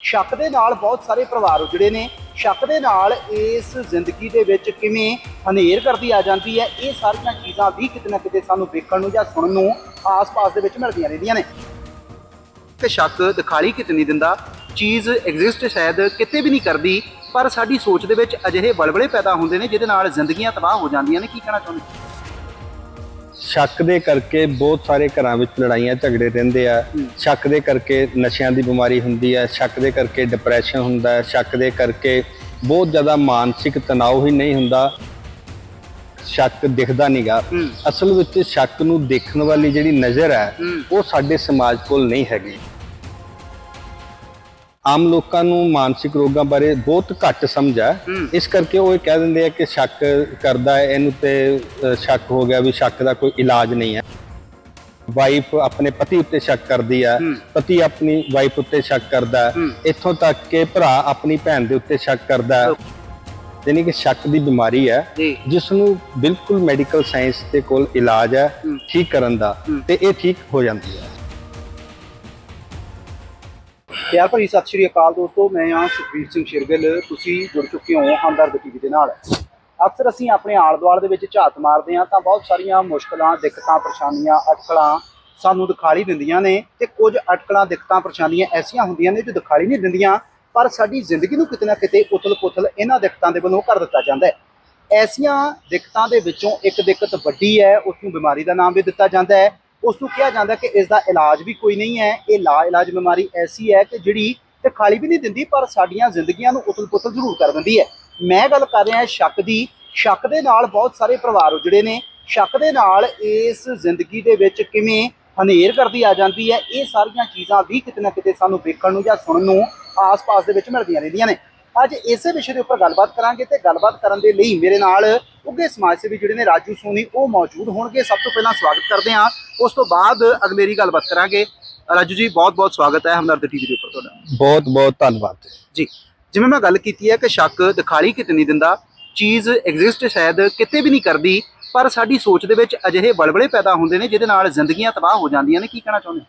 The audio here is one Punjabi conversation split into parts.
ਸ਼ੱਕ ਦੇ ਨਾਲ ਬਹੁਤ ਸਾਰੇ ਪਰਿਵਾਰ ਉਜੜੇ ਨੇ। ਸ਼ੱਕ ਦੇ ਨਾਲ ਇਸ ਜ਼ਿੰਦਗੀ ਦੇ ਵਿੱਚ ਕਿਵੇਂ ਹਨੇਰ ਕਰਦੀ ਆ ਜਾਂਦੀ ਹੈ, ਇਹ ਸਾਰੀਆਂ ਚੀਜ਼ਾਂ ਵੀ ਕਿਤੇ ਨਾ ਕਿਤੇ ਸਾਨੂੰ ਵੇਖਣ ਨੂੰ ਜਾਂ ਸੁਣਨ ਨੂੰ ਆਸ-ਪਾਸ ਦੇ ਵਿੱਚ ਮਿਲਦੀਆਂ ਰਹਿੰਦੀਆਂ ਨੇ। ਤੇ ਸ਼ੱਕ ਦਿਖਾਲੀ ਕਿਤੇ ਨਹੀਂ ਦਿੰਦਾ। ਚੀਜ਼ ਐਗਜ਼ਿਸਟ ਸ਼ਾਇਦ ਕਿਤੇ ਵੀ ਨਹੀਂ ਕਰਦੀ, ਪਰ ਸਾਡੀ ਸੋਚ ਦੇ ਵਿੱਚ ਅਜਿਹੇ ਬਲਬਲੇ ਪੈਦਾ ਹੁੰਦੇ ਨੇ ਜਿਹਦੇ ਨਾਲ ਜ਼ਿੰਦਗੀਆਂ ਤਬਾਹ ਹੋ ਜਾਂਦੀਆਂ ਨੇ। ਕੀ ਕਹਿਣਾ ਚਾਹੁੰਦੇ ਸ਼ੱਕ ਦੇ ਕਰਕੇ ਬਹੁਤ ਸਾਰੇ ਘਰਾਂ ਵਿੱਚ ਲੜਾਈਆਂ ਝਗੜੇ ਰਹਿੰਦੇ ਆ। ਸ਼ੱਕ ਦੇ ਕਰਕੇ ਨਸ਼ਿਆਂ ਦੀ ਬਿਮਾਰੀ ਹੁੰਦੀ ਹੈ ਸ਼ੱਕ ਦੇ ਕਰਕੇ ਡਿਪਰੈਸ਼ਨ ਹੁੰਦਾ ਹੈ ਸ਼ੱਕ ਦੇ ਕਰਕੇ ਬਹੁਤ ਜ਼ਿਆਦਾ ਮਾਨਸਿਕ ਤਣਾਅ ਹੀ ਨਹੀਂ ਹੁੰਦਾ। ਸ਼ੱਕ ਦਿਖਦਾ ਨਹੀਂਗਾ ਅਸਲ ਵਿੱਚ ਸ਼ੱਕ ਨੂੰ ਦੇਖਣ ਵਾਲੀ ਜਿਹੜੀ ਨਜ਼ਰ ਹੂੰ। ਉਹ ਸਾਡੇ ਸਮਾਜ ਕੋਲ ਨਹੀਂ ਹੈਗੀ। ਆਮ ਲੋਕਾਂ ਨੂੰ ਮਾਨਸਿਕ ਰੋਗਾਂ ਬਾਰੇ ਬਹੁਤ ਘੱਟ ਸਮਝ ਹੈ ਇਸ ਕਰਕੇ ਉਹ ਇਹ ਕਹਿ ਦਿੰਦੇ ਆ ਕਿ ਸ਼ੱਕ ਕਰਦਾ ਹੈ ਇਹਨੂੰ ਤੇ ਸ਼ੱਕ ਹੋ ਗਿਆ ਵੀ ਸ਼ੱਕ ਦਾ ਕੋਈ ਇਲਾਜ ਨਹੀਂ ਹੈ ਵਾਈਫ ਆਪਣੇ ਪਤੀ ਉੱਤੇ ਸ਼ੱਕ ਕਰਦੀ ਹੈ। ਪਤੀ ਆਪਣੀ ਵਾਈਫ ਉੱਤੇ ਸ਼ੱਕ ਕਰਦਾ। ਇੱਥੋਂ ਤੱਕ ਕਿ ਭਰਾ ਆਪਣੀ ਭੈਣ ਦੇ ਉੱਤੇ ਸ਼ੱਕ ਕਰਦਾ ਯਾਨੀ ਕਿ ਸ਼ੱਕ ਦੀ ਬਿਮਾਰੀ ਹੈ ਜਿਸ ਨੂੰ ਬਿਲਕੁਲ ਮੈਡੀਕਲ ਸਾਇੰਸ ਦੇ ਕੋਲ ਇਲਾਜ ਹੈ। ਠੀਕ ਕਰਨ ਦਾ। ਤੇ ਇਹ ਠੀਕ ਹੋ ਜਾਂਦੀ ਹੈ ਪਿਆਰ ਭਰੀ ਸਤਿ ਸ਼੍ਰੀ ਅਕਾਲ ਦੋਸਤੋ, ਮੈਂ ਹਾਂ ਸੁਖਬੀਰ ਸਿੰਘ ਸ਼ਿਰਗਿੱਲ। ਤੁਸੀਂ ਜੁੜ ਚੁੱਕੇ ਹੋ ਹਮਦਰਦ ਟੀਵੀ ਦੇ ਨਾਲ। ਅਕਸਰ ਅਸੀਂ ਆਪਣੇ ਆਲੇ-ਦੁਆਲੇ ਦੇ ਵਿੱਚ ਝਾਤ ਮਾਰਦੇ ਹਾਂ ਤਾਂ ਬਹੁਤ ਸਾਰੀਆਂ ਮੁਸ਼ਕਲਾਂ, ਦਿੱਕਤਾਂ, ਪਰੇਸ਼ਾਨੀਆਂ, ਅਟਕਲਾਂ ਸਾਨੂੰ ਦਿਖਾਈ ਦਿੰਦੀਆਂ ਨੇ ਤੇ ਕੁਝ ਅਟਕਲਾਂ, ਦਿੱਕਤਾਂ, ਪਰੇਸ਼ਾਨੀਆਂ ਐਸੀਆਂ ਹੁੰਦੀਆਂ ਨੇ ਜੋ ਦਿਖਾਈ ਨਹੀਂ ਦਿੰਦੀਆਂ, ਪਰ ਸਾਡੀ ਜ਼ਿੰਦਗੀ ਨੂੰ ਕਿਤੇ ਨਾ ਕਿਤੇ ਉਥਲ-ਪੁਥਲ ਇਹਨਾਂ ਦਿੱਕਤਾਂ ਦੇ ਵੱਲੋਂ ਕਰ ਦਿੱਤਾ ਜਾਂਦਾ ਹੈ। ਐਸੀਆਂ ਦਿੱਕਤਾਂ ਦੇ ਵਿੱਚੋਂ ਇੱਕ ਦਿੱਕਤ ਵੱਡੀ ਹੈ, ਉਸ ਨੂੰ ਬਿਮਾਰੀ ਦਾ ਨਾਮ ਵੀ ਦਿੱਤਾ ਜਾਂਦਾ ਹੈ। ਉਸ ਨੂੰ ਕਿਹਾ ਜਾਂਦਾ ਕਿ ਇਸ ਦਾ ਇਲਾਜ ਵੀ ਕੋਈ ਨਹੀਂ ਹੈ। ਇਹ ਲਾ ਇਲਾਜ ਬਿਮਾਰੀ ਐਸੀ ਹੈ ਕਿ ਜਿਹੜੀ ਤੇ ਖਾਲੀ ਵੀ ਨਹੀਂ ਦਿੰਦੀ, ਪਰ ਸਾਡੀਆਂ ਜ਼ਿੰਦਗੀਆਂ ਨੂੰ ਉਤਲ-ਪੁਤਲ ਜ਼ਰੂਰ ਕਰ ਦਿੰਦੀ ਹੈ। ਮੈਂ ਗੱਲ ਕਰ ਰਿਹਾ ਸ਼ੱਕ ਦੀ। ਸ਼ੱਕ ਦੇ ਨਾਲ ਬਹੁਤ ਸਾਰੇ ਪਰਿਵਾਰ ਉਜੜੇ ਨੇ। ਸ਼ੱਕ ਦੇ ਨਾਲ ਇਸ ਜ਼ਿੰਦਗੀ ਦੇ ਵਿੱਚ ਕਿਵੇਂ ਹਨੇਰ ਕਰਦੀ ਆ ਜਾਂਦੀ ਹੈ, ਇਹ ਸਾਰੀਆਂ ਚੀਜ਼ਾਂ ਵੀ ਕਿਤੇ ਨਾ ਕਿਤੇ ਸਾਨੂੰ ਵੇਖਣ ਨੂੰ ਜਾਂ ਸੁਣਨ ਨੂੰ ਆਸ-ਪਾਸ ਦੇ ਵਿੱਚ ਮਿਲਦੀਆਂ ਰਹਿੰਦੀਆਂ ਨੇ। ਅੱਜ ਇਸੇ ਵਿਸ਼ੇ ਦੇ ਉੱਪਰ ਗੱਲਬਾਤ ਕਰਾਂਗੇ ਤੇ ਗੱਲਬਾਤ ਕਰਨ ਦੇ ਲਈ ਮੇਰੇ ਨਾਲ ਉੱਗੇ ਸਮਾਜ ਸੇਵੀ ਜਿਹੜੇ ਨੇ ਰਾਜੂ ਸੋਨੀ ਉਹ ਮੌਜੂਦ ਹੋਣਗੇ। ਸਭ ਤੋਂ ਪਹਿਲਾਂ ਸਵਾਗਤ ਕਰਦੇ ਹਾਂ। ਉਸ ਤੋਂ ਬਾਅਦ ਅਗਲੇਰੀ ਗੱਲਬਾਤ ਕਰਾਂਗੇ। ਰਾਜੂ ਜੀ ਬਹੁਤ-ਬਹੁਤ ਸਵਾਗਤ ਹੈ ਹਮਦਰਦ ਟੀਵੀ ਦੇ ਉੱਪਰ ਤੁਹਾਡਾ। ਬਹੁਤ ਬਹੁਤ ਧੰਨਵਾਦ। ਜੀ ਜਿਵੇਂ ਮੈਂ ਗੱਲ ਕੀਤੀ ਹੈ ਕਿ ਸ਼ੱਕ ਦਿਖਾਲੀ ਕਿਤੇ ਨਹੀਂ ਦਿੰਦਾ। ਚੀਜ਼ ਐਗਜ਼ਿਸਟ ਸ਼ਾਇਦ ਕਿਤੇ ਵੀ ਨਹੀਂ ਕਰਦੀ ਪਰ ਸਾਡੀ ਸੋਚ ਦੇ ਵਿੱਚ ਅਜਿਹੇ ਬਲਬਲੇ ਪੈਦਾ ਹੁੰਦੇ ਨੇ ਜਿਹਦੇ ਨਾਲ ਜ਼ਿੰਦਗੀਆਂ ਤਬਾਹ ਹੋ ਜਾਂਦੀਆਂ ਨੇ। ਕੀ ਕਹਿਣਾ ਚਾਹੁੰਦੇ?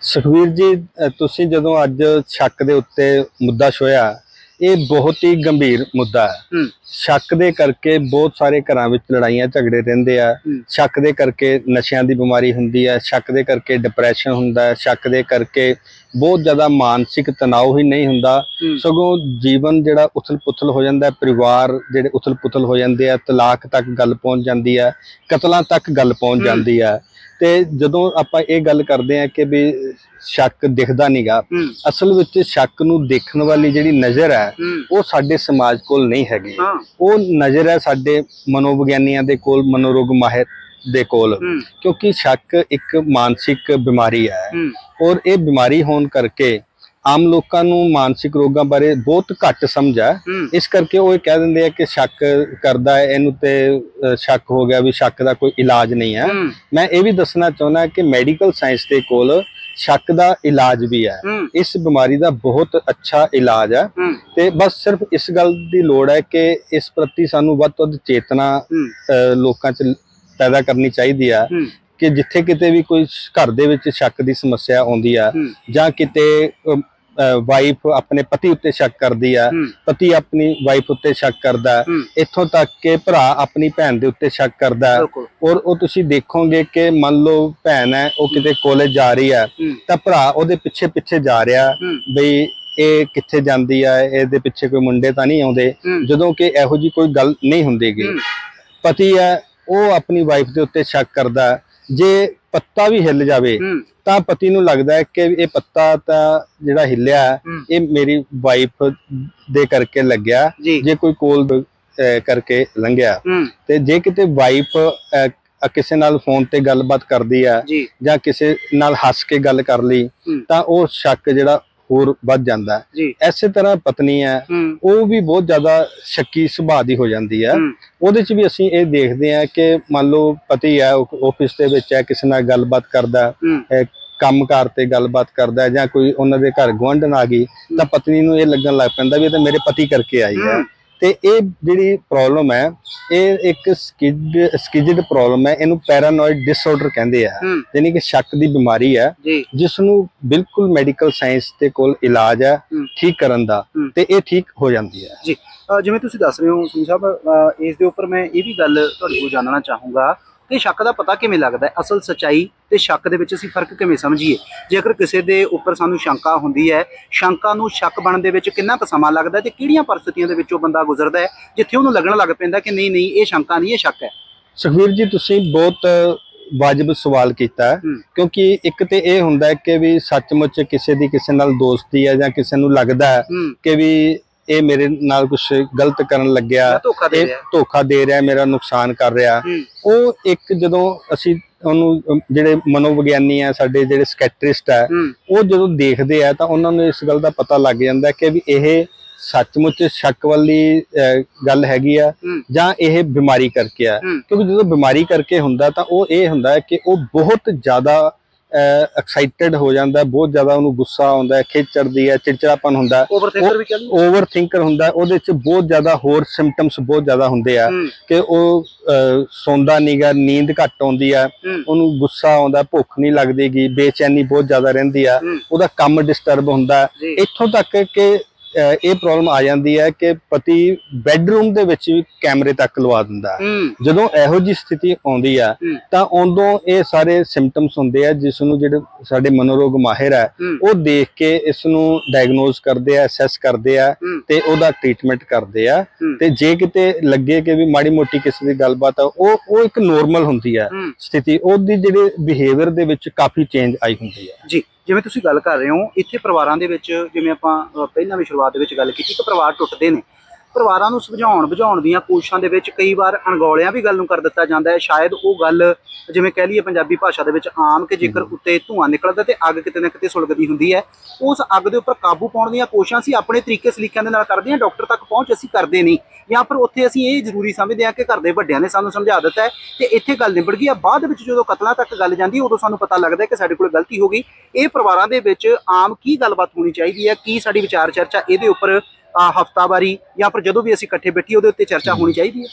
ਸੁਖਵੀਰ ਜੀ ਤੁਸੀਂ ਜਦੋਂ ਅੱਜ ਸ਼ੱਕ ਦੇ ਉੱਤੇ ਮੁੱਦਾ ਛੋਇਆ ਇਹ ਬਹੁਤ ਹੀ ਗੰਭੀਰ ਮੁੱਦਾ ਹੈ। ਸ਼ੱਕ ਦੇ ਕਰਕੇ ਬਹੁਤ ਸਾਰੇ ਘਰਾਂ ਵਿੱਚ ਲੜਾਈਆਂ ਝਗੜੇ ਰਹਿੰਦੇ ਆ। ਸ਼ੱਕ ਦੇ ਕਰਕੇ ਨਸ਼ਿਆਂ ਦੀ ਬਿਮਾਰੀ ਹੁੰਦੀ ਹੈ। ਸ਼ੱਕ ਦੇ ਕਰਕੇ ਡਿਪਰੈਸ਼ਨ ਹੁੰਦਾ ਹੈ। ਸ਼ੱਕ ਦੇ ਕਰਕੇ ਬਹੁਤ ਜ਼ਿਆਦਾ ਮਾਨਸਿਕ ਤਣਾਅ ਹੀ ਨਹੀਂ ਹੁੰਦਾ। ਸਗੋਂ ਜੀਵਨ ਜਿਹੜਾ ਉਥਲ-ਪੁਥਲ ਹੋ ਜਾਂਦਾ ਪਰਿਵਾਰ ਜਿਹੜੇ ਉਥਲ-ਪੁਥਲ ਹੋ ਜਾਂਦੇ ਆ। ਤਲਾਕ ਤੱਕ ਗੱਲ ਪਹੁੰਚ ਜਾਂਦੀ ਹੈ। ਕਤਲਾਂ ਤੱਕ ਗੱਲ ਪਹੁੰਚ। ਜਾਂਦੀ ਹੈ। ਤੇ ਜਦੋਂ ਆਪਾਂ ਇਹ ਗੱਲ ਕਰਦੇ ਆ ਕਿ ਵੀ ਸ਼ੱਕ ਦਿਖਦਾ ਨਹੀਂਗਾ ਅਸਲ ਵਿੱਚ ਸ਼ੱਕ ਨੂੰ ਦੇਖਣ ਵਾਲੀ ਜਿਹੜੀ ਨਜ਼ਰ ਹੈ ਉਹ ਸਾਡੇ ਸਮਾਜ ਕੋਲ ਨਹੀਂ ਹੈਗੀ। ਉਹ ਨਜ਼ਰ ਹੈ ਸਾਡੇ ਮਨੋਵਿਗਿਆਨੀਆਂ ਦੇ ਕੋਲ ਮਨੋਰੋਗ ਮਾਹਿਰ ਦੇ ਕੋਲ। ਕਿਉਂਕਿ ਸ਼ੱਕ ਇੱਕ ਮਾਨਸਿਕ ਬਿਮਾਰੀ ਹੂੰ। ਔਰ ਇਹ ਬਿਮਾਰੀ ਹੋਣ ਕਰਕੇ ਆਮ ਲੋਕਾਂ ਨੂੰ ਮਾਨਸਿਕ ਰੋਗਾਂ ਬਾਰੇ ਬਹੁਤ ਘੱਟ ਸਮਝ ਹੂੰ। ਇਸ ਕਰਕੇ ਉਹ ਇਹ ਕਹਿ ਦਿੰਦੇ ਆ ਕਿ ਸ਼ੱਕ ਕਰਦਾ ਹੈ ਇਹਨੂੰ ਤੇ ਸ਼ੱਕ ਹੋ ਗਿਆ ਵੀ ਸ਼ੱਕ ਦਾ ਕੋਈ ਇਲਾਜ ਨਹੀਂ ਹੈ। ਮੈਂ ਇਹ ਵੀ ਦੱਸਣਾ ਚਾਹੁੰਦਾ ਕਿ ਮੈਡੀਕਲ ਸਾਇੰਸ ਦੇ ਕੋਲ ਸ਼ੱਕ ਦਾ ਇਲਾਜ ਵੀ ਹੈ। ਇਸ ਬਿਮਾਰੀ ਦਾ ਬਹੁਤ ਅੱਛਾ ਇਲਾਜ ਹੈ। ਤੇ ਬਸ ਸਿਰਫ ਇਸ ਗੱਲ ਦੀ ਲੋੜ ਹੈ ਕਿ ਇਸ ਪ੍ਰਤੀ ਸਾਨੂੰ ਵੱਧ ਤੋਂ ਵੱਧ ਚੇਤਨਾ ਲੋਕਾਂ 'ਚ ਪੈਦਾ ਕਰਨੀ ਚਾਹੀਦੀ ਹੂੰ। ਕਿ ਜਿੱਥੇ ਕਿਤੇ ਵੀ ਕੋਈ ਘਰ ਦੇ ਵਿੱਚ ਸ਼ੱਕ ਦੀ ਸਮੱਸਿਆ ਆਉਂਦੀ ਆ ਜਾਂ ਕਿਤੇ ਵਾਈਫ ਆਪਣੇ ਪਤੀ ਉੱਤੇ ਸ਼ੱਕ ਕਰਦੀ ਆ ਪਤੀ ਆਪਣੀ ਵਾਈਫ ਉੱਤੇ ਸ਼ੱਕ ਕਰਦਾ ਇੱਥੋਂ ਤੱਕ ਕਿ ਭਰਾ ਆਪਣੀ ਭੈਣ ਦੇ ਉੱਤੇ ਸ਼ੱਕ ਕਰਦਾ। ਔਰ ਉਹ ਤੁਸੀਂ ਦੇਖੋਗੇ ਕਿ ਮੰਨ ਲਓ ਭੈਣ ਹੈ ਉਹ ਕਿਤੇ ਕਾਲਜ ਜਾ ਰਹੀ ਹੈ। ਤਾਂ ਭਰਾ ਉਹਦੇ ਪਿੱਛੇ ਪਿੱਛੇ ਜਾ ਰਿਹਾ ਬਈ ਇਹ ਕਿੱਥੇ ਜਾਂਦੀ ਆ ਇਹਦੇ ਪਿੱਛੇ ਕੋਈ ਮੁੰਡੇ ਤਾਂ ਨਹੀਂ ਆਉਂਦੇ ਜਦੋਂ ਕਿ ਇਹੋ ਜੀ ਕੋਈ ਗੱਲ ਨਹੀਂ ਹੁੰਦੀਗੀ ਪਤੀ ਹੈ ਉਹ ਆਪਣੀ ਵਾਈਫ ਦੇ ਉੱਤੇ ਸ਼ੱਕ ਕਰਦਾ। ਜੇ ਪੱਤਾ ਵੀ ਹਿੱਲ ਜਾਵੇ ਤਾਂ ਪਤੀ ਨੂੰ ਲੱਗਦਾ ਹੈ ਕਿ ਇਹ ਪੱਤਾ ਤਾਂ ਜਿਹੜਾ ਹਿੱਲਿਆ ਇਹ ਮੇਰੀ ਵਾਈਫ ਦੇ ਕਰਕੇ ਲੱਗਿਆ ਜੀ। ਕੋਈ ਕੋਲ ਕਰਕੇ ਲੰਘਿਆ ਤੇ ਜੇ ਕਿਤੇ ਵਾਈਫ ਕਿਸੇ ਨਾਲ ਫੋਨ ਤੇ ਗੱਲਬਾਤ ਕਰਦੀ ਆ ਜੀ। ਕਿਸੇ ਨਾਲ ਹੱਸ ਕੇ ਗੱਲ ਕਰ ਲਈ ਤਾਂ ਉਹ ਸ਼ੱਕ ਜਿਹੜਾ ਹੋਰ ਵੱਧ ਜਾਂਦਾ ਹੈ। ਐਸੇ ਤਰ੍ਹਾਂ ਪਤਨੀ ਹੈ ਉਹ ਵੀ ਬਹੁਤ ਜ਼ਿਆਦਾ ਸ਼ੱਕੀ ਸੁਭਾਅ ਦੀ ਹੋ ਜਾਂਦੀ ਹੈ। ਉਹਦੇ ਚ ਵੀ ਅਸੀਂ ਇਹ ਦੇਖਦੇ ਹਾਂ ਕਿ ਮੰਨ ਲਓ ਪਤੀ ਹੈ ਆਫਿਸ ਦੇ ਵਿੱਚ ਹੈ ਕਿਸੇ ਨਾਲ ਗੱਲਬਾਤ ਕਰਦਾ ਅਹ ਕੰਮਕਾਰ ਤੇ ਗੱਲਬਾਤ ਕਰਦਾ ਜਾਂ ਕੋਈ ਉਹਨਾਂ ਦੇ ਘਰ ਗੁਆਂਢਣ ਆ ਗਈ ਤਾਂ ਪਤਨੀ ਨੂੰ ਇਹ ਲੱਗਣ ਲੱਗ ਪੈਂਦਾ ਵੀ ਇਹ ਤਾਂ ਮੇਰੇ ਪਤੀ ਕਰਕੇ ਆਈ ਹੂੰ। ਤੇ ਇਹ ਜਿਹੜੀ ਪ੍ਰੋਬਲਮ ਹੈ ਇਹ ਇੱਕ ਸਕਿਡ ਸਕਿਜਡ ਪ੍ਰੋਬਲਮ ਹੈ ਇਹਨੂੰ ਪੈਰਾਨੋਇਡ ਡਿਸਆਰਡਰ ਕਹਿੰਦੇ ਆ। ਯਾਨੀ ਕਿ ਸ਼ੱਕ ਦੀ ਬਿਮਾਰੀ ਹੈ ਜਿਸ ਨੂੰ ਬਿਲਕੁਲ ਮੈਡੀਕਲ ਸਾਇੰਸ ਦੇ ਕੋਲ ਇਲਾਜ ਹੈ। ਠੀਕ ਕਰਨ ਦਾ। ਤੇ ਇਹ ਠੀਕ ਹੋ ਜਾਂਦੀ ਹੈ। ਜੀ। ਜਿਵੇਂ ਤੁਸੀਂ ਦੱਸ ਰਹੇ ਹੋ ਸਿੰਘ ਸਾਹਿਬ ਇਸ ਦੇ ਉੱਪਰ ਮੈਂ ਇਹ ਵੀ ਗੱਲ ਤੁਹਾਡੇ ਕੋਲ ਜਾਣਨਾ ਚਾਹੂੰਗਾ ਕਿ ਸ਼ੱਕ ਦਾ ਪਤਾ ਕਿਵੇਂ ਲੱਗਦਾ ਹੈ? ਅਸਲ ਸਚਾਈ ਤੇ ਸ਼ੱਕ ਦੇ ਵਿੱਚ ਅਸੀਂ ਫ਼ਰਕ ਕਿਵੇਂ ਸਮਝੀਏ? ਜੇਕਰ ਕਿਸੇ ਦੇ ਉੱਪਰ ਸਾਨੂੰ ਸ਼ੰਕਾ ਹੁੰਦੀ ਹੈ ਸ਼ੰਕਾ ਨੂੰ ਸ਼ੱਕ ਬਣਨ ਦੇ ਵਿੱਚ ਕਿੰਨਾ ਕੁ ਸਮਾਂ ਲੱਗਦਾ ਤੇ ਕਿਹੜੀਆਂ ਪਰਿਸਥਿਤੀਆਂ ਦੇ ਵਿੱਚ ਉਹ ਬੰਦਾ ਗੁਜ਼ਰਦਾ ਹੈ ਜਿੱਥੇ ਉਹਨੂੰ ਲੱਗਣ ਲੱਗ ਪੈਂਦਾ ਕਿ ਨਹੀਂ ਨਹੀਂ ਇਹ ਸ਼ੰਕਾ ਨਹੀਂ ਇਹ ਸ਼ੱਕ ਹੈ। ਸੁਖਵੀਰ ਜੀ ਤੁਸੀਂ ਬਹੁਤ ਵਾਜਬ ਸਵਾਲ ਕੀਤਾ। ਕਿਉਂਕਿ ਇੱਕ ਤੇ ਇਹ ਹੁੰਦਾ ਕਿ ਵੀ ਸੱਚਮੁੱਚ ਕਿਸੇ ਦੀ ਕਿਸੇ ਨਾਲ ਦੋਸਤੀ ਹੈ ਜਾਂ ਕਿਸੇ ਨੂੰ ਲੱਗਦਾ ਕਿ ਵੀ ਇਹ ਮੇਰੇ ਨਾਲ ਕੁਝ ਗਲਤ ਕਰਨ ਲੱਗਿਆ। ਇਹ ਧੋਖਾ ਦੇ ਰਿਹਾ ਮੇਰਾ ਨੁਕਸਾਨ ਕਰ ਰਿਹਾ। ਉਹ ਇੱਕ ਜਦੋਂ ਅਸੀਂ ਉਹਨੂੰ ਜਿਹੜੇ ਮਨੋਵਿਗਿਆਨੀ ਆ ਸਾਡੇ ਜਿਹੜੇ ਸਕੈਟਰਿਸਟ ਆ ਉਹ ਜਦੋਂ ਦੇਖਦੇ ਆ ਤਾਂ ਉਹਨਾਂ ਨੂੰ ਇਸ ਗੱਲ ਦਾ ਪਤਾ ਲੱਗ ਜਾਂਦਾ ਕਿ ਵੀ ਇਹ ਸੱਚਮੁੱਚ ਸ਼ੱਕ ਵਾਲੀ ਗੱਲ ਹੈਗੀ ਆ ਜਾਂ ਇਹ ਬਿਮਾਰੀ ਕਰਕੇ ਆ। ਕਿਉਂਕਿ ਜਦੋਂ ਬਿਮਾਰੀ ਕਰਕੇ ਹੁੰਦਾ ਤਾਂ ਉਹ ਇਹ ਹੁੰਦਾ ਕਿ ਉਹ ਬਹੁਤ ਜ਼ਿਆਦਾ ਐਕਸਾਈਟਡ ਹੋ ਜਾਂਦਾ ਬਹੁਤ ਜ਼ਿਆਦਾ ਉਹਨੂੰ ਗੁੱਸਾ ਆਉਂਦਾ ਖਿੱਚ ਚੜਦੀ ਹੈ ਚਿੜਚਿੜਾਪਨ ਹੁੰਦਾ ਹੈ। ਓਵਰਥਿੰਕਰ ਵੀ ਕਹਿੰਦੇ ਓਵਰ ਥਿੰਕਰ ਹੁੰਦਾ ਉਹਦੇ ਚ ਬਹੁਤ ਜ਼ਿਆਦਾ ਹੋਰ ਸਿੰਪਟਮਸ ਬਹੁਤ ਜ਼ਿਆਦਾ ਹੁੰਦੇ ਆ ਕਿ ਉਹ ਸੌਂਦਾ ਨਹੀਂਗਾ ਨੀਂਦ ਘੱਟ ਆਉਂਦੀ ਆ ਉਹਨੂੰ ਗੁੱਸਾ ਆਉਂਦਾ ਭੁੱਖ ਨਹੀਂ ਲੱਗਦੀਗੀ ਬੇਚੈਨੀ ਬਹੁਤ ਜ਼ਿਆਦਾ ਰਹਿੰਦੀ ਆ ਉਹਦਾ ਕੰਮ ਡਿਸਟਰਬ ਹੁੰਦਾ ਇੱਥੋਂ ਤੱਕ ਕਿ ਇਹ ਪ੍ਰੋਬਲਮ ਆ ਜਾਂਦੀ ਹੈ ਕਿ ਪਤੀ ਬੈੱਡਰੂਮ ਦੇ ਵਿੱਚ ਵੀ ਕੈਮਰੇ ਤੱਕ ਲਵਾ ਦਿੰਦਾ ਜਦੋਂ ਇਹੋ ਜੀ ਸਥਿਤੀ ਆਉਂਦੀ ਆ ਤਾਂ ਉਦੋਂ ਇਹ ਸਾਰੇ ਸਿੰਪਟਮਸ ਹੁੰਦੇ ਆ ਜਿਸ ਨੂੰ ਜਿਹੜੇ ਸਾਡੇ ਮਨੋਰੋਗ ਮਾਹਿਰ ਆ ਉਹ ਦੇਖ ਕੇ ਇਸ ਨੂੰ ਡਾਇਗਨੋਸ ਕਰਦੇ ਆ ਅਸੈਸ ਕਰਦੇ ਆ ਤੇ ਉਹਦਾ ਟ੍ਰੀਟਮੈਂਟ ਕਰਦੇ ਆ। ਤੇ ਜੇ ਕਿਤੇ ਲੱਗੇ ਕਿ ਵੀ ਮਾੜੀ ਮੋਟੀ ਕਿਸੇ ਦੀ ਗੱਲਬਾਤ ਆ ਉਹ ਉਹ ਇੱਕ ਨੋਰਮਲ ਹੁੰਦੀ ਆ ਹੂੰ। ਸਥਿਤੀ। ਉਹਦੀ ਜਿਹੜੇ ਬਿਹੇਵੀਅਰ ਦੇ ਵਿੱਚ ਕਾਫੀ ਚੇਂਜ ਆਈ ਹੁੰਦੀ ਆ ਜੀ। ਜਿਵੇਂ ਤੁਸੀਂ ਗੱਲ ਕਰ ਰਹੇ ਹੋ ਇੱਥੇ ਪਰਿਵਾਰਾਂ ਦੇ ਵਿੱਚ ਜਿਵੇਂ ਆਪਾਂ ਅ, ਪਹਿਲਾਂ ਵੀ ਸ਼ੁਰੂਆਤ ਦੇ ਵਿੱਚ ਗੱਲ ਕੀਤੀ ਕਿ ਪਰਿਵਾਰ ਟੁੱਟਦੇ ਨੇ। ਪਰਿਵਾਰਾਂ ਨੂੰ ਸੁਲਝਾਉਣ ਬੁਝਾਉਣ ਦੀਆਂ ਕੋਸ਼ਿਸ਼ਾਂ ਦੇ ਵਿੱਚ ਕਈ ਵਾਰ ਅਣਗੌਲਿਆਂ ਵੀ ਗੱਲ ਨੂੰ ਕਰ ਦਿੱਤਾ ਜਾਂਦਾ ਹੈ। ਸ਼ਾਇਦ ਉਹ ਗੱਲ ਜਿਵੇਂ ਕਹਿ ਲਈਏ ਪੰਜਾਬੀ ਭਾਸ਼ਾ ਦੇ ਵਿੱਚ ਆਮ ਕਿ ਜੇਕਰ ਉੱਤੇ ਧੂਆਂ ਨਿਕਲਦਾ ਤੇ ਅੱਗ ਕਿਤੇ ਨਾ ਕਿਤੇ ਸੁਲਗਦੀ ਹੁੰਦੀ ਹੈ ਉਸ ਅੱਗ ਦੇ ਉੱਪਰ ਕਾਬੂ ਪਾਉਣ ਦੀਆਂ ਕੋਸ਼ਿਸ਼ਾਂ ਅਸੀਂ ਆਪਣੇ ਤਰੀਕੇ ਸਲੀਕਿਆਂ ਦੇ ਨਾਲ ਕਰਦੇ ਹਾਂ ਡਾਕਟਰ ਤੱਕ ਪਹੁੰਚ ਅਸੀਂ ਕਰਦੇ ਨਹੀਂ। ਜਾਂ ਫਿਰ ਉੱਥੇ ਅਸੀਂ ਇਹ ਜ਼ਰੂਰੀ ਸਮਝਦੇ ਹਾਂ ਕਿ ਘਰ ਦੇ ਵੱਡਿਆਂ ਨੇ ਸਾਨੂੰ ਸਮਝਾ ਦਿੱਤਾ ਹੈ ਤੇ ਇੱਥੇ ਗੱਲ ਨਿਬੜ ਗਈ ਆ। ਬਾਅਦ ਵਿੱਚ ਜਦੋਂ ਕਤਲਾਂ ਤੱਕ ਗੱਲ ਜਾਂਦੀ ਉਦੋਂ ਸਾਨੂੰ ਪਤਾ ਲੱਗਦਾ ਕਿ ਸਾਡੇ ਕੋਲ ਗਲਤੀ ਹੋ ਗਈ। ਇਹ ਪਰਿਵਾਰਾਂ ਦੇ ਵਿੱਚ ਆਮ ਕੀ ਗੱਲਬਾਤ ਹੋਣੀ ਚਾਹੀਦੀ ਹੈ? ਕੀ ਸਾਡੀ ਵਿਚਾਰ ਚਰਚਾ ਇਹਦੇ ਉੱਪਰ ਹਫਤਾਵਾਰੀ ਜਾਂ ਫਿਰ ਜਦੋਂ ਵੀ ਅਸੀਂ ਇਕੱਠੇ ਬੈਠੀ ਉਹਦੇ ਉੱਤੇ ਚਰਚਾ ਹੋਣੀ ਚਾਹੀਦੀ ਹੈ?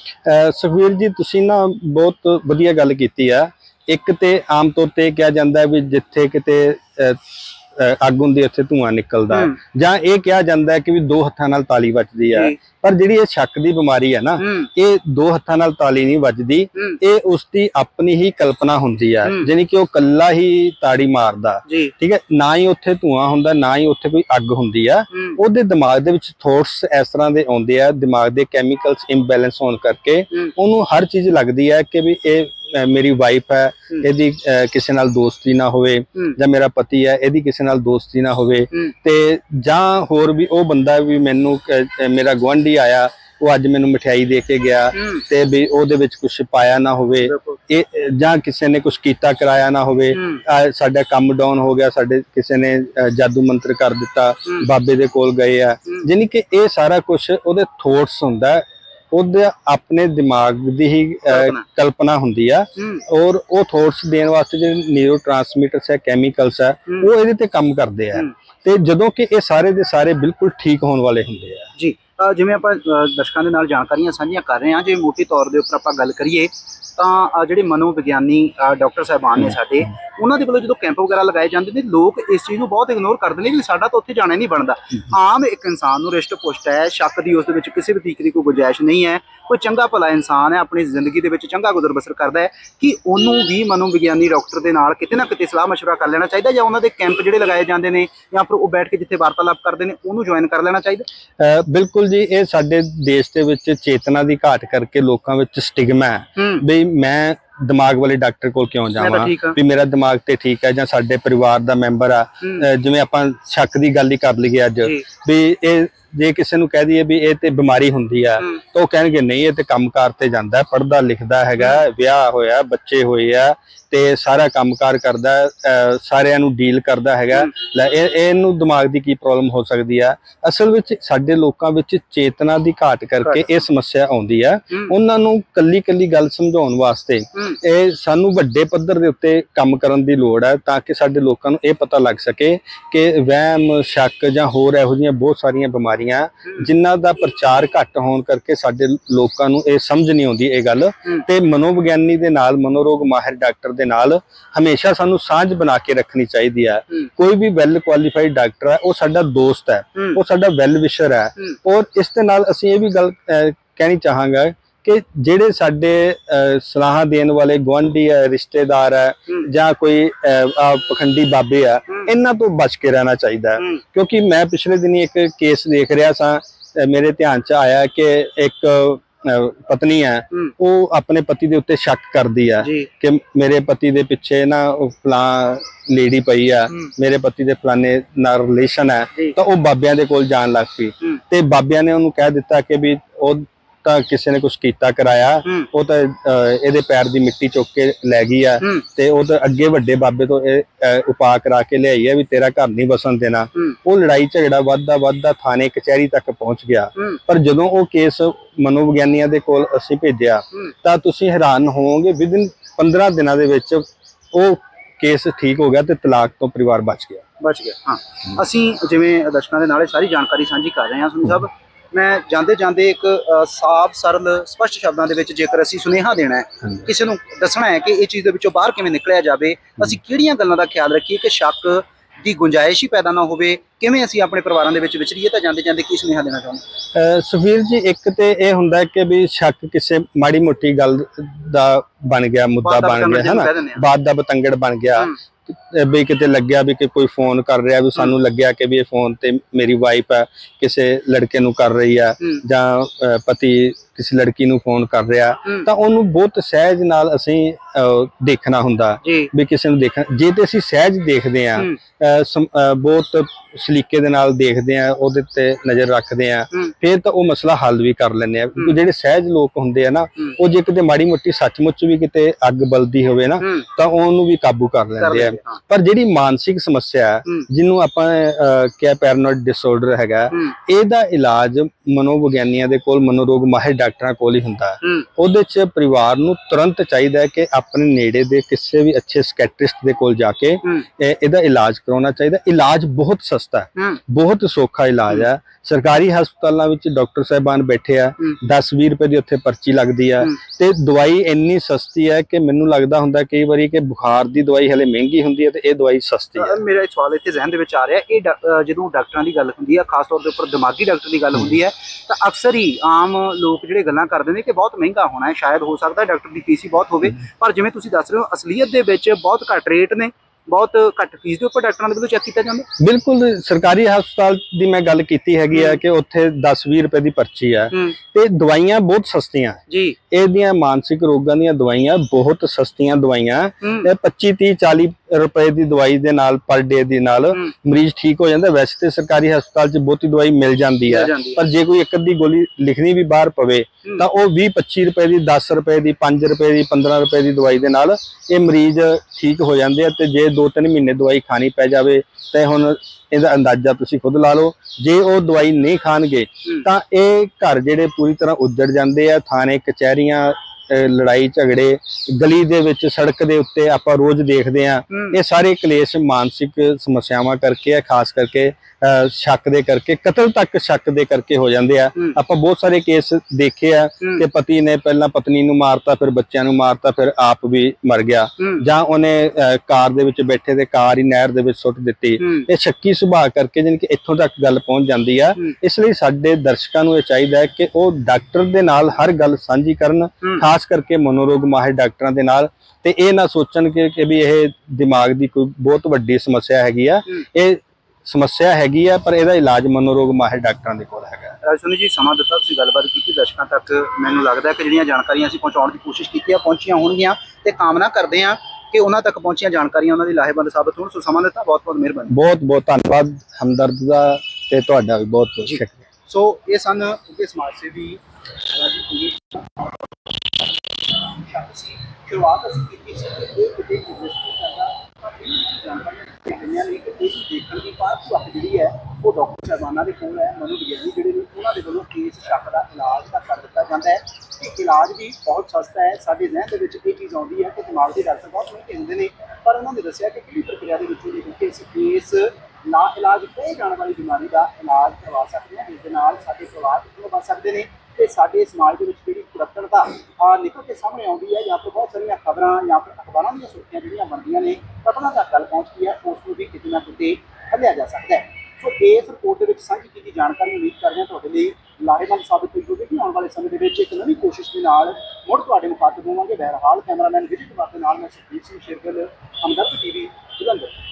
ਅਹ ਸੁਖਵੀਰ ਜੀ ਤੁਸੀਂ ਨਾ ਬਹੁਤ ਵਧੀਆ ਗੱਲ ਕੀਤੀ ਆ। ਇੱਕ ਤੇ ਆਮ ਤੌਰ ਤੇ ਕਿਹਾ ਜਾਂਦਾ ਵੀ ਜਿੱਥੇ ਕਿਤੇ ਅਹ, ਅੱਗ ਹੁੰਦੀ ਉੱਥੇ ਧੂਆਂ ਨਿਕਲਦਾ। ਜਾਂ ਇਹ ਕਿਹਾ ਜਾਂਦਾ ਹੈ ਕਿ ਵੀ ਦੋ ਹੱਥਾਂ ਨਾਲ ਤਾਲੀ ਵੱਜਦੀ ਆ। ਪਰ ਜਿਹੜੀ ਇਹ ਸ਼ੱਕ ਦੀ ਬਿਮਾਰੀ ਹੈ ਨਾ ਇਹ ਦੋ ਹੱਥਾਂ ਨਾਲ ਤਾਲੀ ਨਹੀਂ ਵੱਜਦੀ। ਇਹ ਉਸਦੀ ਆਪਣੀ ਹੀ ਕਲਪਨਾ ਹੁੰਦੀ ਆ। ਜਾਣੀ ਕਿ ਉਹ ਕੱਲਾ ਹੀ ਤਾੜੀ ਮਾਰਦਾ। ਠੀਕ ਹੈ? ਨਾ ਹੀ ਉੱਥੇ ਧੂਆਂ ਹੁੰਦਾ ਨਾ ਹੀ ਉੱਥੇ ਕੋਈ ਅੱਗ ਹੁੰਦੀ ਆ ਉਹਦੇ ਦਿਮਾਗ ਦੇ ਵਿੱਚ ਥੋਟਸ ਇਸ ਤਰ੍ਹਾਂ ਦੇ ਆਉਂਦੇ ਆ ਦਿਮਾਗ ਦੇ ਕੈਮੀਕਲਸ ਇੰਬੈਲੈਂਸ ਹੋਣ ਕਰਕੇ ਉਹਨੂੰ ਹਰ ਚੀਜ਼ ਲੱਗਦੀ ਹੈ ਕਿ ਵੀ ਇਹ ਮੇਰੀ ਵਾਈਫ ਹੈ। ਇਹਦੀ ਕਿਸੇ ਨਾਲ ਦੋਸਤੀ ਨਾ ਹੋਵੇ ਜਾਂ ਮੇਰਾ ਪਤੀ ਹੈ ਇਹਦੀ ਕਿਸੇ ਨਾਲ ਦੋਸਤੀ ਨਾ ਹੋਵੇ। ਤੇ ਜਾਂ ਹੋਰ ਵੀ ਉਹ ਬੰਦਾ ਵੀ ਮੈਨੂੰ ਮੇਰਾ ਗੁਆਂਢੀ ਆਇਆ ਉਹ ਅੱਜ ਮੈਨੂੰ ਮਠਿਆਈ ਦੇ ਕੇ ਗਿਆ ਤੇ ਵੀ ਉਹਦੇ ਵਿੱਚ ਕੁਝ ਪਾਇਆ ਨਾ ਹੋਵੇ। ਇਹ ਜਾਂ ਕਿਸੇ ਨੇ ਕੁਝ ਕੀਤਾ ਕਰਾਇਆ ਨਾ ਹੋਵੇ। ਸਾਡਾ ਕੰਮ ਡਾਊਨ ਹੋ ਗਿਆ ਸਾਡੇ ਕਿਸੇ ਨੇ ਜਾਦੂ ਮੰਤਰ ਕਰ ਦਿੱਤਾ। ਬਾਬੇ ਦੇ ਕੋਲ ਗਏ ਆ। ਜਾਣੀ ਕਿ ਇਹ ਸਾਰਾ ਕੁਝ ਉਹਦੇ ਥੋਟਸ ਹੁੰਦਾ ਉਹਦੇ ਆਪਣੇ ਦਿਮਾਗ ਦੀ ਹੀ ਅਹ, ਕਲਪਨਾ। ਹੁੰਦੀ ਆ ਹੂੰ ਔਰ ਉਹ ਥੋਟਸ ਦੇਣ ਵਾਸਤੇ ਜਿਹੜੇ ਨਿਊਰੋ ਟਰਾਂਸਮਿਟਰਸ ਹੈ ਕੈਮੀਕਲਸ ਹੈ ਹੂੰ। ਉਹ ਇਹਦੇ ਤੇ ਕੰਮ ਕਰਦੇ ਆ ਹੂੰ। ਤੇ ਜਦੋਂ ਕਿ ਇਹ ਸਾਰੇ ਦੇ ਸਾਰੇ ਬਿਲਕੁਲ ਠੀਕ ਹੋਣ ਵਾਲੇ ਹੁੰਦੇ ਆ ਜੀ ਅ, ਜਿਵੇਂ ਆਪਾਂ ਅ, ਦਰਸ਼ਕਾਂ ਦੇ ਨਾਲ ਜਾਣਕਾਰੀਆਂ ਸਾਂਝੀਆਂ ਕਰ ਰਹੇ ਹਾਂ ਜੇ ਮੋٹے ਤੌਰ ਦੇ ਉੱਪਰ ਆਪਾਂ ਗੱਲ ਕਰੀਏ ਤਾਂ ਜਿਹੜੇ ਮਨੋਵਿਗਿਆਨੀ ਡਾਕਟਰ ਸਾਹਿਬਾਨ ਨੇ ਸਾਡੇ ਉਹਨਾਂ ਦੇ ਵੱਲੋਂ ਜਦੋਂ ਕੈਂਪ ਵਗੈਰਾ ਲਗਾਏ ਜਾਂਦੇ ਨੇ ਲੋਕ ਇਸ ਚੀਜ਼ ਨੂੰ ਬਹੁਤ ਇਗਨੋਰ ਕਰਦੇ ਨੇ ਵੀ ਸਾਡਾ ਤਾਂ ਉੱਥੇ ਜਾਣਾ ਹੀ ਨਹੀਂ ਬਣਦਾ। ਆਮ ਇੱਕ ਇਨਸਾਨ ਨੂੰ ਰਿਸ਼ਟ ਪੁਸ਼ਟ ਹੈ ਸ਼ੱਕ ਦੀ ਉਸ ਦੇ ਵਿੱਚ ਕਿਸੇ ਵੀ ਤਰੀਕੇ ਦੀ ਕੋਈ ਗੁੰਜਾਇਸ਼ ਨਹੀਂ ਹੈ। ਕੋਈ ਚੰਗਾ ਭਲਾ ਇਨਸਾਨ ਹੈ ਆਪਣੀ ਜ਼ਿੰਦਗੀ ਦੇ ਵਿੱਚ ਚੰਗਾ ਗੁਜ਼ਰ ਬਸਰ ਕਰਦਾ ਹੈ ਕਿ ਉਹਨੂੰ ਵੀ ਮਨੋਵਿਗਿਆਨੀ ਡਾਕਟਰ ਦੇ ਨਾਲ ਕਿਤੇ ਨਾ ਕਿਤੇ ਸਲਾਹ مشورہ ਕਰ ਲੈਣਾ ਚਾਹੀਦਾ ਜਾਂ ਉਹਨਾਂ ਦੇ ਕੈਂਪ ਜਿਹੜੇ ਲਗਾਏ ਜਾਂਦੇ ਨੇ ਜਾਂ ਫਿਰ ਉਹ ਬੈਠ ਕੇ ਜਿੱਥੇ ਵਾਰਤਾਲਾਪ ਕਰਦੇ ਨੇ ਉਹਨੂੰ ਜੁਆਇਨ ਕਰ ਲੈਣਾ ਚਾਹੀਦਾ ਅਹ ਬਿਲਕੁਲ ਜੀ ਇਹ ਸਾਡੇ ਦੇਸ਼ ਦੇ ਵਿੱਚ ਚੇਤਨਾ ਦੀ ਘਾਟ ਕਰਕੇ ਲੋਕਾਂ ਵਿੱਚ ਸਟਿਗਮਾ ਹੈ ਹੂੰ ਵੀ ਮੈਂ ਦਿਮਾਗ ਵਾਲੇ ਡਾਕਟਰ ਕੋਲ ਕਿਉਂ ਮੈਂ ਤਾਂ ਜਾਵਾਂ ਠੀਕ ਹਾਂ ਵੀ ਮੇਰਾ ਦਿਮਾਗ ਤੇ ਠੀਕ ਹੈ ਜਾਂ ਸਾਡੇ ਪਰਿਵਾਰ ਦਾ ਮੈਂਬਰ ਆ ਹੂੰ, ਅਹ ਜਿਵੇਂ ਆਪਾਂ ਸ਼ੱਕ ਦੀ ਗੱਲ ਹੀ ਕਰ ਲਈਏ ਅੱਜ ਜੀ ਵੀ ਇਹ ਜੇ ਕਿਸੇ ਨੂੰ ਕਹਿ ਦਈਏ ਵੀ ਇਹ ਤੇ ਬਿਮਾਰੀ ਹੁੰਦੀ ਆ ਤਾਂ ਉਹ ਕਹਿਣਗੇ ਨਹੀਂ ਇਹ ਤੇ ਕੰਮਕਾਰ ਤੇ ਜਾਂਦਾ ਪੜਦਾ ਲਿਖਦਾ ਹੈਗਾ ਵਿਆਹ ਹੋਇਆ ਬੱਚੇ ਹੋਏ ਆ ਤੇ ਸਾਰਾ ਕੰਮਕਾਰ ਕਰਦਾ ਹੈ, ਅਹ ਸਾਰਿਆਂ ਨੂੰ ਡੀਲ ਕਰਦਾ ਹੈਗਾ। ਲੈ ਇਹ ਇਹਨੂੰ ਦਿਮਾਗ ਦੀ ਕੀ ਪ੍ਰੋਬਲਮ ਹੋ ਸਕਦੀ ਆ? ਅਸਲ ਵਿੱਚ ਸਾਡੇ ਲੋਕਾਂ ਵਿੱਚ ਚੇਤਨਾ ਦੀ ਘਾਟ ਕਰਕੇ ਇਹ ਸਮੱਸਿਆ ਆਉਂਦੀ ਆ। ਉਹਨਾਂ ਨੂੰ ਕੱਲੀ ਕੱਲੀ ਗੱਲ ਸਮਝਾਉਣ ਵਾਸਤੇ ਇਹ ਸਾਨੂੰ ਵੱਡੇ ਪੱਧਰ ਦੇ ਉੱਤੇ ਕੰਮ ਕਰਨ ਦੀ ਲੋੜ ਹੈ ਤਾਂ ਕਿ ਸਾਡੇ ਲੋਕਾਂ ਨੂੰ ਇਹ ਪਤਾ ਲੱਗ ਸਕੇ ਕਿ ਵਹਿਮ ਸ਼ੱਕ ਜਾਂ ਹੋਰ ਇਹੋ ਜਿਹੀਆਂ ਬਹੁਤ ਸਾਰੀਆਂ ਬਿਮਾਰੀਆਂ ਬਿਮਾਰੀਆਂ ਜਿਨ੍ਹਾਂ ਦਾ ਪ੍ਰਚਾਰ ਘੱਟ ਹੋਣ ਕਰਕੇ ਸਾਡੇ ਲੋਕਾਂ ਨੂੰ ਇਹ ਸਮਝ ਨਹੀਂ ਆਉਂਦੀ ਇਹ ਗੱਲ। ਤੇ ਮਨੋਵਿਗਿਆਨੀ ਦੇ ਨਾਲ ਮਨੋਰੋਗ ਮਾਹਿਰ ਡਾਕਟਰ ਦੇ ਨਾਲ ਹਮੇਸ਼ਾ ਸਾਨੂੰ ਸਾਂਝ ਬਣਾ ਕੇ ਰੱਖਣੀ ਚਾਹੀਦੀ ਹੈ। ਕੋਈ ਵੀ ਵੈਲ ਕੁਆਲੀਫਾਈਡ ਡਾਕਟਰ ਹੈ ਉਹ ਸਾਡਾ ਦੋਸਤ ਹੈ। ਉਹ ਸਾਡਾ ਵੈਲ ਵਿਸ਼ਰ ਹੈ। ਔਰ ਇਸ ਦੇ ਨਾਲ ਅਸੀਂ ਇਹ ਵੀ ਗੱਲ ਕਹਿਣੀ ਚਾਹਾਂਗਾ ਕਿ ਜਿਹੜੇ ਸਾਡੇ ਸਲਾਹਾਂ ਦੇਣ ਵਾਲੇ ਗੁਆਂਢੀ ਹੈ ਰਿਸ਼ਤੇਦਾਰ ਹੈ। ਜਾਂ ਕੋਈ ਪਖੰਡੀ ਬਾਬੇ ਆ। ਇਹਨਾਂ ਤੋਂ ਬਚ ਕੇ ਰਹਿਣਾ ਚਾਹੀਦਾ ਹੈ। ਕਿਉਂਕਿ ਮੈਂ ਪਿਛਲੇ ਦਿਨੀ ਇੱਕ ਕੇਸ ਦੇਖ ਰਿਹਾ ਸਾਂ ਮੇਰੇ ਧਿਆਨ 'ਚ ਆਇਆ ਕਿ ਇੱਕ ਪਤਨੀ ਹੈ। ਉਹ ਆਪਣੇ ਪਤੀ ਦੇ ਉੱਤੇ ਸ਼ੱਕ ਕਰਦੀ ਹੈ ਜੀ ਕਿ ਮੇਰੇ ਪਤੀ ਦੇ ਪਿੱਛੇ ਨਾ ਉਹ ਫਲਾਂ ਲੇਡੀ ਪਈ ਆ। ਮੇਰੇ ਪਤੀ ਦੇ ਫਲਾਣੇ ਨਾਲ ਰਿਲੇਸ਼ਨ ਹੈ। ਤਾਂ ਉਹ ਬਾਬਿਆਂ ਦੇ ਕੋਲ ਜਾਣ ਲੱਗ ਪਈ। ਤੇ ਬਾਬਿਆਂ ਨੇ ਉਹਨੂੰ ਕਹਿ ਦਿੱਤਾ ਕਿ ਵੀ ਉਹ ਤਾਂ ਕਿਸੇ ਨੇ ਕੁਝ ਕੀਤਾ ਕਰਾਇਆ। ਉਹ ਤਾਂ ਅਹ, ਇਹਦੇ ਪੈਰ ਦੀ ਮਿੱਟੀ ਚੁੱਕ ਕੇ ਲੈ ਗਈ ਆ ਹੂੰ। ਤੇ ਉਹ ਤਾਂ ਅੱਗੇ ਵੱਡੇ ਬਾਬੇ ਤੋਂ ਇਹ ਅਹ, ਉਪਾਅ ਕਰਾ ਕੇ ਲਿਆਈ ਹੈ ਵੀ ਤੇਰਾ ਘਰ ਨਹੀਂ ਵਸਣ ਦੇਣਾ ਹੂੰ। ਉਹ ਲੜਾਈ ਝਗੜਾ ਵੱਧਦਾ ਵੱਧਦਾ ਥਾਣੇ ਕਚਹਿਰੀ ਤੱਕ ਪਹੁੰਚ ਗਿਆ ਹੂੰ। ਪਰ ਜਦੋਂ ਉਹ ਕੇਸ ਮਨੋਵਿਗਿਆਨੀਆਂ ਦੇ ਕੋਲ ਅਸੀਂ ਭੇਜਿਆ ਹੂੰ। ਤਾਂ ਤੁਸੀਂ ਹੈਰਾਨ ਹੋਵੋਗੇ ਵਿਦਿਨ 15 ਦਿਨਾਂ ਦੇ ਵਿੱਚ ਉਹ ਕੇਸ ਠੀਕ ਹੋ ਗਿਆ ਤੇ ਤਲਾਕ ਤੋਂ ਪਰਿਵਾਰ ਬਚ ਗਿਆ ਬਚ ਗਿਆ ਹਾਂ ਅਸੀਂ ਜਿਵੇਂ ਦਰਸ਼ਕਾਂ ਦੇ ਨਾਲ ਇਹ ਸਾਰੀ ਜਾਣਕਾਰੀ ਸਾਂਝੀ ਕਰ ਰਹੇ ਹਾਂ ਸੁਣੀ ਸਾਹਿਬ ਮੈਂ ਜਾਂਦੇ ਜਾਂਦੇ ਇੱਕ ਸਾਫ਼ ਸਰਲ ਸਪਸ਼ਟ ਸ਼ਬਦਾਂ ਦੇ ਵਿੱਚ ਜੇਕਰ ਅਸੀਂ ਸੁਨੇਹਾ ਦੇਣਾ ਹੈ। ਕਿਸੇ ਨੂੰ ਦੱਸਣਾ ਹੈ ਕਿ ਇਹ ਚੀਜ਼ ਦੇ ਵਿੱਚੋਂ ਬਾਹਰ ਕਿਵੇਂ ਨਿਕਲਿਆ ਜਾਵੇ ਅਸੀਂ ਕਿਹੜੀਆਂ ਗੱਲਾਂ ਦਾ ਖਿਆਲ ਰੱਖੀਏ ਕਿ ਸ਼ੱਕ ਦੀ ਗੁੰਜਾਇਸ਼ ਹੀ ਪੈਦਾ ਨਾ ਹੋਵੇ ਕਿਵੇਂ ਅਸੀਂ ਆਪਣੇ ਪਰਿਵਾਰਾਂ ਦੇ ਵਿੱਚ ਵਿਚਰੀਏ ਤਾਂ ਜਾਂਦੇ ਜਾਂਦੇ ਕੀ ਸੁਨੇਹਾ ਦੇਣਾ ਚਾਹੁੰਦੇ ਸੁਖਬੀਰ ਜੀ ਇੱਕ ਤੇ ਇਹ ਹੁੰਦਾ ਕਿ ਵੀ ਸ਼ੱਕ ਕਿਸੇ ਮਾੜੀ ਮੋਟੀ ਗੱਲ ਦਾ ਬਣ ਗਿਆ ਮੁੱਦਾ ਬਣ ਗਿਆ ਹੈ ਨਾ। ਬਾਤ ਦਾ ਬਤੰਗੜ ਬਣ ਗਿਆ। ਵੀ ਕਿਤੇ ਲੱਗਿਆ ਵੀ ਕਿ ਕੋਈ ਫੋਨ ਕਰ ਰਿਹਾ ਵੀ ਸਾਨੂੰ ਲੱਗਿਆ ਕਿ ਵੀ ਇਹ ਫੋਨ ਤੇ ਮੇਰੀ ਵਾਈਫ ਹੈ ਕਿਸੇ ਲੜਕੇ ਨੂੰ ਕਰ ਰਹੀ ਹੈ। ਜਾਂ ਪਤੀ ਕਿਸੇ ਲੜਕੀ ਨੂੰ ਫੋਨ ਕਰ ਰਿਹਾ। ਤਾਂ ਉਹਨੂੰ ਬਹੁਤ ਸਹਿਜ ਨਾਲ ਅਸੀਂ ਦੇਖਣਾ ਹੁੰਦਾ ਵੀ ਕਿਸੇ ਨੂੰ ਦੇਖਣ ਜੇ ਤੇ ਅਸੀਂ ਸਹਿਜ ਦੇਖਦੇ ਆ। ਬਹੁਤ ਸਲੀਕੇ ਦੇ ਨਾਲ ਦੇਖਦੇ ਆ ਉਹਦੇ ਤੇ ਨਜ਼ਰ ਰੱਖਦੇ ਆ। ਫਿਰ ਤਾਂ ਉਹ ਮਸਲਾ ਹੱਲ ਵੀ ਕਰ ਲੈਂਦੇ ਆ ਜਿਹੜੇ ਸਹਿਜ ਲੋਕ ਹੁੰਦੇ ਆ ਨਾ। ਉਹ ਜੇ ਕਿਤੇ ਮਾੜੀ ਮੋਟੀ ਸੱਚਮੁੱਚ ਵੀ ਕਿਤੇ ਅੱਗ ਬਲਦੀ ਹੋਵੇ ਨਾ ਤਾਂ ਉਹਨੂੰ ਵੀ ਕਾਬੂ ਕਰ ਲੈਂਦੇ ਆ ਪਰ ਜਿਹੜੀ ਮਾਨਸਿਕ ਸਮੱਸਿਆ। ਜਿਹਨੂੰ ਆਪਾਂ ਕਿਹਾ ਪੈਰਾਨੋਇਡ ਡਿਸਆਰਡਰ ਹੈਗਾ ਇਹਦਾ ਇਲਾਜ ਮਨੋਵਿਗਿਆਨੀਆਂ ਦੇ ਕੋਲ ਮਨੋਰੋਗ ਮਾਹਿਰ ਡਾਕਟਰਾਂ ਕੋਲ ਹੀ ਹੁੰਦਾ ਹੈ। ਉਹਦੇ 'ਚ ਪਰਿਵਾਰ ਨੂੰ ਤੁਰੰਤ ਚਾਹੀਦਾ ਹੈ ਕਿ ਆਪਣੇ ਨੇੜੇ ਦੇ ਕਿਸੇ ਵੀ ਅੱਛੇ ਸਕੈਟਰਿਸਟ ਦੇ ਕੋਲ ਜਾ ਕੇ ਇਹ- ਇਹਦਾ ਇਲਾਜ ਕਰਾਉਣਾ ਚਾਹੀਦਾ। ਇਲਾਜ ਬਹੁਤ ਸਸਤਾ ਹੂੰ। ਬਹੁਤ ਸੌਖਾ ਇਲਾਜ ਹੈ। ਸਰਕਾਰੀ ਹਸਪਤਾਲਾਂ ਵਿੱਚ ਡਾਕਟਰ ਸਾਹਿਬਾਨ ਬੈਠੇ ਆ ਹੂੰ। 10-20 ਰੁਪਏ ਦੀ ਉੱਥੇ ਪਰਚੀ ਲੱਗਦੀ ਆ। ਤੇ ਦਵਾਈ ਇੰਨੀ ਸਸਤੀ ਹੈ ਕਿ ਮੈਨੂੰ ਲੱਗਦਾ ਹੁੰਦਾ ਕਈ ਵਾਰੀ ਕਿ ਬੁਖਾਰ ਦੀ ਦਵਾਈ ਹਲੇ ਮਹਿੰਗੀ ਹੁੰਦੀ ਹੈ ਤੇ ਇਹ ਦਵਾਈ ਸਸਤੀ ਹੈ ਮੇਰਾ ਇੱਕ ਸਵਾਲ ਇੱਥੇ ਜ਼ਿਹਨ ਦੇ ਵਿੱਚ ਆ ਰਿਹਾ ਇਹ ਜਦੋਂ ਡਾਕਟਰਾਂ ਦੀ ਗੱਲ ਹੁੰਦੀ ਹੈ ਖਾਸ ਤੌਰ ਦੇ ਉੱਪਰ ਦਿਮਾਗੀ ਡਾਕਟਰ ਦੀ ਗੱਲ ਹੁੰਦੀ ਹੈ ਤਾਂ ਅਕਸਰ ਹੀ ਆਮ ਲੋਕ ਜਿਹੜੇ ਗੱਲਾਂ ਕਰਦੇ ਨੇ ਕਿ ਬਹੁਤ ਮਹਿੰਗਾ ਹੋਣਾ ਹੈ ਸ਼ਾਇਦ ਹੋ ਸਕਦਾ ਡਾਕਟਰ ਦੀ ਫੀਸ ਹੀ ਬਹੁਤ ਹੋਵੇ ਪਰ ਜਿਵੇਂ ਤੁਸੀਂ ਦੱਸ ਰਹੇ ਹੋ ਅਸਲੀਅਤ ਦੇ ਵਿੱਚ ਬਹੁਤ ਘੱਟ ਰੇਟ ਨੇ ਬਹੁਤ ਘੱਟ ਫੀਸ ਦੇ ਉੱਪਰ ਡਾਕਟਰਾਂ ਦੇ ਵੱਲੋਂ ਚੈੱਕ ਕੀਤਾ ਜਾਂਦਾ? ਬਿਲਕੁਲ ਸਰਕਾਰੀ ਹਸਪਤਾਲ ਦੀ ਮੈਂ ਗੱਲ ਕੀਤੀ ਹੈਗੀ ਆ ਕਿ ਉੱਥੇ 10-20 ਰੁਪਏ ਦੀ ਪਰਚੀ ਹੂੰ। ਤੇ ਦਵਾਈਆਂ ਬਹੁਤ ਸਸਤੀਆਂ। ਜੀ। ਇਹਦੀਆਂ ਮਾਨਸਿਕ ਰੋਗਾਂ ਦੀਆਂ ਦਵਾਈਆਂ ਬਹੁਤ ਸਸਤੀਆਂ ਦਵਾਈਆਂ। ਇਹ 25 30 40 ਰੁਪਏ ਦੀ ਦਵਾਈ ਦੇ ਨਾਲ ਪਰ ਡੇ ਦੀ ਨਾਲ। ਮਰੀਜ਼ ਠੀਕ ਹੋ ਜਾਂਦਾ ਵੈਸੇ ਤੇ ਸਰਕਾਰੀ ਹਸਪਤਾਲ 'ਚ ਬਹੁਤੀ ਦਵਾਈ ਮਿਲ ਜਾਂਦੀ ਹੈ। ਪਰ ਜੇ ਕੋਈ ਇੱਕ ਅੱਧੀ ਗੋਲੀ ਲਿਖਣੀ ਵੀ ਬਾਹਰ ਪਵੇ। ਤਾਂ ਉਹ 20 25 ਰੁਪਏ ਦੀ 10 ਰੁਪਏ ਦੀ 5 ਰੁਪਏ ਦੀ 15 ਰੁਪਏ ਦੀ ਦਵਾਈ ਦੇ ਨਾਲ ਇਹ ਮਰੀਜ਼ ਠੀਕ ਹੋ ਜਾਂਦੇ ਆ ਤੇ ਜੇ 2-3 ਮਹੀਨੇ ਦਵਾਈ ਖਾਣੀ ਪੈ ਜਾਵੇ ਤੇ ਹੁਣ ਇਹਦਾ ਅੰਦਾਜ਼ਾ ਤੁਸੀਂ ਖੁਦ ਲਾ ਲਓ ਜੇ ਉਹ ਦਵਾਈ ਨਹੀਂ ਖਾਣਗੇ। ਤਾਂ ਇਹ ਘਰ ਜਿਹੜੇ ਪੂਰੀ ਤਰ੍ਹਾਂ ਉੱਜੜ ਜਾਂਦੇ ਆ ਥਾਣੇ ਕਚਹਿਰੀਆਂ ਲੜਾਈ ਝਗੜੇ ਗਲੀ ਦੇ ਵਿੱਚ ਸੜਕ ਦੇ ਉੱਤੇ ਆਪਾਂ ਰੋਜ਼ ਦੇਖਦੇ ਆ ਇਹ ਸਾਰੇ ਕਲੇਸ਼ ਮਾਨਸਿਕ ਸਮੱਸਿਆਵਾਂ ਕਰਕੇ ਆ ਖਾਸ ਕਰਕੇ ਸ਼ੱਕ ਦੇ ਕਰਕੇ ਕਤਲ ਤੱਕ ਸ਼ੱਕ ਦੇ ਕਰਕੇ ਹੋ ਜਾਂਦੇ ਆ। ਆਪਾਂ ਬਹੁਤ ਸਾਰੇ ਕੇਸ ਦੇਖੇ ਆ। ਕਿ ਪਤੀ ਨੇ ਪਹਿਲਾਂ ਪਤਨੀ ਨੂੰ ਮਾਰਤਾ ਫਿਰ ਬੱਚਿਆਂ ਨੂੰ ਮਾਰਤਾ ਫਿਰ ਆਪ ਵੀ ਮਰ ਗਿਆ। ਜਾਂ ਉਹਨੇ ਕਾਰ ਦੇ ਵਿੱਚ ਬੈਠੇ ਤੇ ਕਾਰ ਹੀ ਨਹਿਰ ਦੇ ਵਿੱਚ ਸੁੱਟ ਦਿੱਤੀ। ਇਹ ਸ਼ੱਕੀ ਸੁਭਾਅ ਕਰਕੇ ਜਾਣੀ ਕਿ ਇੱਥੋਂ ਤੱਕ ਗੱਲ ਪਹੁੰਚ ਜਾਂਦੀ ਆ। ਇਸ ਲਈ ਸਾਡੇ ਦਰਸ਼ਕਾਂ ਨੂੰ ਇਹ ਚਾਹੀਦਾ ਹੈ ਕਿ ਉਹ ਡਾਕਟਰ ਦੇ ਨਾਲ ਹਰ ਗੱਲ ਸਾਂਝੀ ਕਰਨ। ਹੂੰ। ਖਾਸ ਕਰਕੇ ਮਨੋਰੋਗ ਮਾਹਿਰ ਡਾਕਟਰਾਂ ਦੇ ਨਾਲ ਤੇ ਇਹ ਨਾ ਸੋਚਣ ਕਿ ਕਿ ਵੀ ਇਹ ਦਿਮਾਗ ਦੀ ਕੋਈ ਬਹੁਤ ਵੱਡੀ ਸਮੱਸਿਆ ਹੈਗੀ ਆ। ਇਹ ਸਮੱਸਿਆ ਹੈਗੀ ਆ ਪਰ ਇਹਦਾ ਇਲਾਜ ਮਨੋਰੋਗ ਮਾਹਿਰ ਡਾਕਟਰਾਂ ਦੇ ਕੋਲ ਹੈਗਾ। ਰਾਜਸਥਾਨੀ ਜੀ ਸਮਾਂ ਦਿੱਤਾ ਤੁਸੀਂ ਗੱਲਬਾਤ ਕੀਤੀ ਦਰਸ਼ਕਾਂ ਤੱਕ ਮੈਨੂੰ ਲੱਗਦਾ ਹੈ ਕਿ ਜਿਹੜੀਆਂ ਜਾਣਕਾਰੀਆਂ ਅਸੀਂ ਪਹੁੰਚਾਉਣ ਦੀ ਕੋਸ਼ਿਸ਼ ਕੀਤੀ ਆ ਪਹੁੰਚੀਆਂ ਹੋਣਗੀਆਂ ਤੇ ਕਾਮਨਾ ਕਰਦੇ ਆ ਕਿ ਉਹਨਾਂ ਤੱਕ ਪਹੁੰਚੀਆਂ ਜਾਣਕਾਰੀਆਂ ਉਹਨਾਂ ਦੀ ਲਾਹੇਵੰਦ ਸਾਬਤ ਹੋਣ। ਸੋ ਸਮਾਂ ਦਿੱਤਾ ਬਹੁਤ ਬਹੁਤ ਮਿਹਰਬਾਨੀ। ਬਹੁਤ ਬਹੁਤ ਧੰਨਵਾਦ ਹਮਦਰਦ ਦਾ ਤੇ ਤੁਹਾਡਾ ਵੀ ਬਹੁਤ ਬਹੁਤ। ਸ਼ੁਕਰੀਆ। ਸੋ ਇਹ ਸਨ ਉੱਗੇ ਸਮਾਜ ਸੇਵੀ ਰਾਜੀ ਕੁਲੀ ਸ਼ੁਰੂਆਤ ਅਸੀਂ ਕੀਤੀ ਸੀ ਕਿ ਇਹ ਕਿਤੇ ਇੰਡਸਟਰੀ ਕਰਦਾ ਕਾਫੀ ਜਾਣਕਾਰੀਆਂ ਦਿੱਤੀਆਂ ਨੇ ਕਿ ਇਹ ਦੇਖਣ ਦੀ ਬਾਅਦ ਸੁੱਖ ਜਿਹੜੀ ਹੈ, ਉਹ ਡਾਕਟਰ ਸਾਹਿਬਾਨਾਂ ਦੇ ਕੋਲ ਹੈ ਮਨੋਵਿਗਿਆਨੀ ਜਿਹੜੇ ਨੇ, ਉਹਨਾਂ ਦੇ ਵੱਲੋਂ ਕੇਸ ਸ਼ੱਕ ਦਾ ਇਲਾਜ ਤਾਂ ਕਰ ਦਿੱਤਾ ਜਾਂਦਾ ਹੈ। ਇਹ ਇਲਾਜ ਵੀ ਬਹੁਤ ਸਸਤਾ ਹੈ। ਸਾਡੇ ਜ਼ਿਹਨ ਦੇ ਵਿੱਚ ਇਹ ਚੀਜ਼ ਆਉਂਦੀ ਹੈ ਕਿ ਦਿਮਾਗ ਦੇ ਡਾਕਟਰ ਬਹੁਤ ਮਹਿੰਗੇ ਹੁੰਦੇ ਨੇ, ਪਰ ਉਹਨਾਂ ਨੇ ਦੱਸਿਆ ਕਿ ਪੂਰੀ ਪ੍ਰਕਿਰਿਆ ਦੇ ਵਿੱਚੋਂ ਜੇ ਕਿ ਇਸ ਕੇਸ ਨਾ ਇਲਾਜ ਕਹੇ ਜਾਣ ਵਾਲੀ ਬਿਮਾਰੀ ਦਾ ਇਲਾਜ ਕਰਵਾ ਸਕਦੇ ਹਾਂ ਇਸ ਦੇ ਨਾਲ ਸਾਡੇ ਪਰਿਵਾਰ ਤੋਂ ਬਚ ਸਕਦੇ ਨੇ। ਤੇ ਸਾਡੇ ਸਮਾਜ ਦੇ ਵਿੱਚ ਜਿਹੜੀ ਕੁੜੱਤਣਤਾ ਆ ਨਿਕਲ ਕੇ ਸਾਹਮਣੇ ਆਉਂਦੀ ਹੈ, ਜਾਂ ਫਿਰ ਬਹੁਤ ਸਾਰੀਆਂ ਖਬਰਾਂ ਜਾਂ ਫਿਰ ਅਖਬਾਰਾਂ ਦੀਆਂ ਸੁਰਖੀਆਂ ਜਿਹੜੀਆਂ ਬਣਦੀਆਂ ਨੇ ਪਤਨਾ ਤੱਕ ਗੱਲ ਪਹੁੰਚਦੀ ਹੈ, ਉਸ ਨੂੰ ਵੀ ਕਿਤੇ ਨਾ ਕਿਤੇ ਖੱਲਿਆ ਜਾ ਸਕਦਾ ਹੈ। ਸੋ ਇਸ ਰਿਪੋਰਟ ਦੇ ਵਿੱਚ ਸਾਂਝੀ ਕੀਤੀ ਜਾਣਕਾਰੀ ਉਮੀਦ ਕਰਦੇ ਹਾਂ ਤੁਹਾਡੇ ਲਈ ਲਾਹੇਵੰਦ ਸਾਬਿਤ ਹੋਈ ਹੋਵੇਗੀ। ਆਉਣ ਵਾਲੇ ਸਮੇਂ ਦੇ ਵਿੱਚ ਇੱਕ ਨਵੀਂ ਕੋਸ਼ਿਸ਼ ਦੇ ਨਾਲ ਮੁੜ ਤੁਹਾਡੇ ਮੁਖਾਤਬ ਹੋਵਾਂਗੇ। ਬਹਰਹਾਲ ਕੈਮਰਾਮੈਨ ਵਿਜੇ ਕੁਮਾਰ ਦੇ ਨਾਲ ਮੈਂ ਸੁਖਬੀਰ ਸਿੰਘ ਸ਼ੇਰਗਿੱਲ ਹਮਦਰਦ ਟੀਵੀ